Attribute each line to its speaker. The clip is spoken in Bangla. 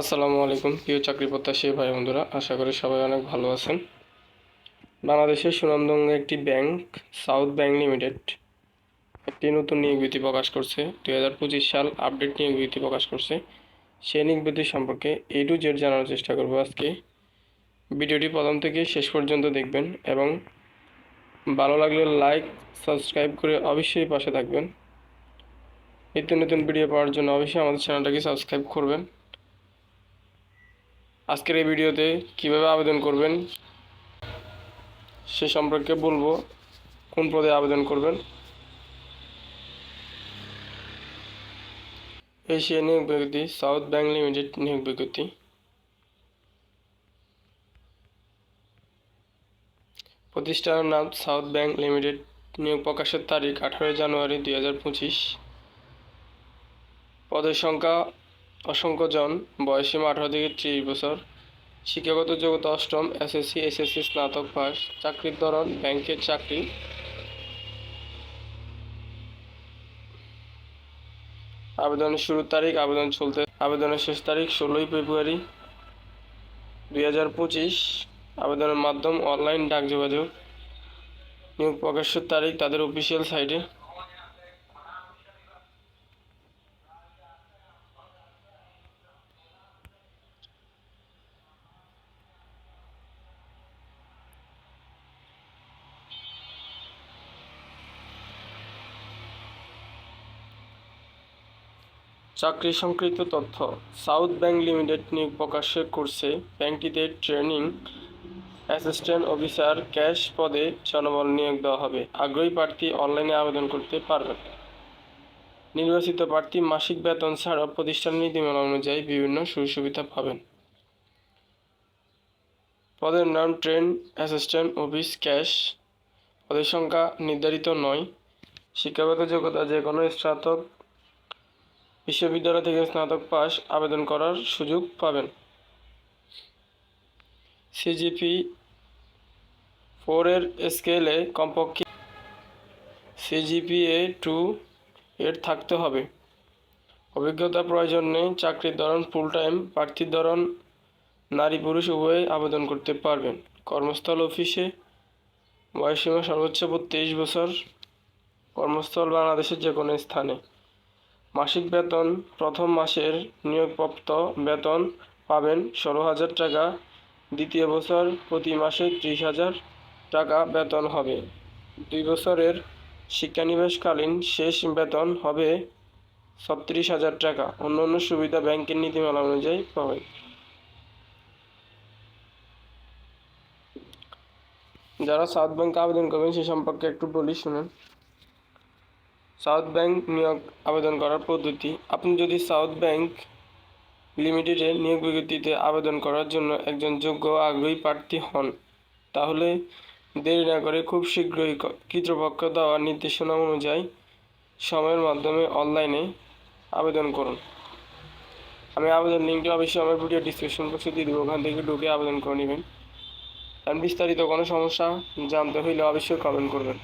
Speaker 1: আসসালামু আলাইকুম। প্রিয় চাকরি প্রত্যাশী ভাই বন্ধুরা, আশা করি সবাই অনেক ভালো আছেন। বাংলাদেশের সুনামধন্য একটি ব্যাংক, সাউথ ব্যাংক লিমিটেড, একটি নতুন নিয়োগ বিধি প্রকাশ করছে। দুই হাজার পঁচিশ সাল আপডেট নিয়োগ বিধি প্রকাশ করছে। সেই নিয়োগ বিধি সম্পর্কে এ টু জেড জানার চেষ্টা করব আজকে। ভিডিওটি প্রথম থেকে শেষ পর্যন্ত দেখবেন এবং ভালো লাগলে লাইক, সাবস্ক্রাইব করে অবশ্যই পাশে থাকবেন। নিত্য নতুন ভিডিও পাওয়ার জন্য অবশ্যই আমাদের চ্যানেলটাকে সাবস্ক্রাইব করবেন। আজকের এই ভিডিওতে কীভাবে আবেদন করবেন সে সম্পর্কে বলব, কোন পদে আবেদন করবেন। এশিয়া নিয়োগ বিজ্ঞপ্তি, সাউথ ব্যাংক লিমিটেড নিয়োগ বিজ্ঞপ্তি। প্রতিষ্ঠানের নাম সাউথ ব্যাংক লিমিটেড। নিয়োগ প্রকাশের তারিখ আঠারোই জানুয়ারি দুই হাজার পঁচিশ। পদের সংখ্যা অসংখ্য জন বয়সীমা আঠারো থেকে ত্রিশ বছর, শিক্ষাগত যোগ্যতা অষ্টম এসএসসি এসএসসি স্নাতক পাস, চাকরির ধরন, ব্যাংকের চাকরি। আবেদনের শুরুর তারিখ, আবেদন চলতে, আবেদনের শেষ তারিখ ষোলোই ফেব্রুয়ারি দুই হাজার পঁচিশ। আবেদনের মাধ্যম অনলাইন ডাক যোগাযোগ নিয়োগ প্রকাশের তারিখ তাদের অফিসিয়াল সাইটে চাকরি সংক্রান্ত তথ্য। সাউথ ব্যাংক লিমিটেড নিয়োগ প্রকাশ করছে ব্যাংকটিতে ট্রেনিং অ্যাসিস্ট্যান্ট অফিসার ক্যাশ পদে জনবল নিয়োগ দেওয়া হবে। আগ্রহী প্রার্থী অনলাইনে আবেদন করতে পারবেন। নির্বাচিত প্রার্থী মাসিক বেতন ছাড়াও প্রতিষ্ঠান নীতিমালা অনুযায়ী বিভিন্ন সুযোগ সুবিধা পাবেন। পদের নাম ট্রেন অ্যাসিস্ট্যান্ট অফিস ক্যাশ। পদের সংখ্যা নির্ধারিত নয়। শিক্ষাগত যোগ্যতা যে কোনো স্নাতক বিশ্ববিদ্যালয় থেকে স্নাতক পাস আবেদন করার সুযোগ পাবেন। সিজিপি ফোরের স্কেলে কমপক্ষে সিজিপিএ টু এর থাকতে হবে। অভিজ্ঞতা প্রয়োজন নেই, চাকরির ধরন ফুল টাইম প্রার্থীর ধরন, নারী পুরুষ উভয়ে আবেদন করতে পারবেন। কর্মস্থল অফিসে বয়সীমা সর্বোচ্চ বত্রিশ বছর। কর্মস্থল বাংলাদেশের যে কোনো স্থানে। মাসিক বেতন প্রথম মাসের নিয়োগপ্রাপ্ত বেতন পাবেন ষোলো হাজার টাকা। দ্বিতীয় বছর প্রতি মাসে ত্রিশ হাজার টাকা বেতন হবে। দুই বছরের শিক্ষানিবেশকালীন শেষ বেতন হবে ছত্রিশ হাজার টাকা। অন্য অন্য সুবিধা ব্যাংকের নীতিমালা অনুযায়ী পাবেন। যারা সাউথ ব্যাংকে আবেদন করবেন সে সম্পর্কে একটু বলি শুনুন। সাউথ ব্যাংক নিয়োগ আবেদন করার পদ্ধতি। আপনি যদি সাউথ ব্যাংক লিমিটেডের নিয়োগ বিজ্ঞপ্তিতে আবেদন করার জন্য একজন যোগ্য আগ্রহী প্রার্থী হন, তাহলে দেরি না করে খুব শীঘ্রই কর্তৃপক্ষ দেওয়া নির্দেশনা অনুযায়ী সময়ের মাধ্যমে অনলাইনে আবেদন করুন। আমি আবেদন লিঙ্কটি অবশ্যই আমার ভিডিও ডিসক্রিপশন বক্সে দিয়ে দেবো, ওখান থেকে ঢুকে আবেদন করে নেবেন। আর বিস্তারিত কোনো সমস্যা জানতে হইলে অবশ্যই কমেন্ট করবেন।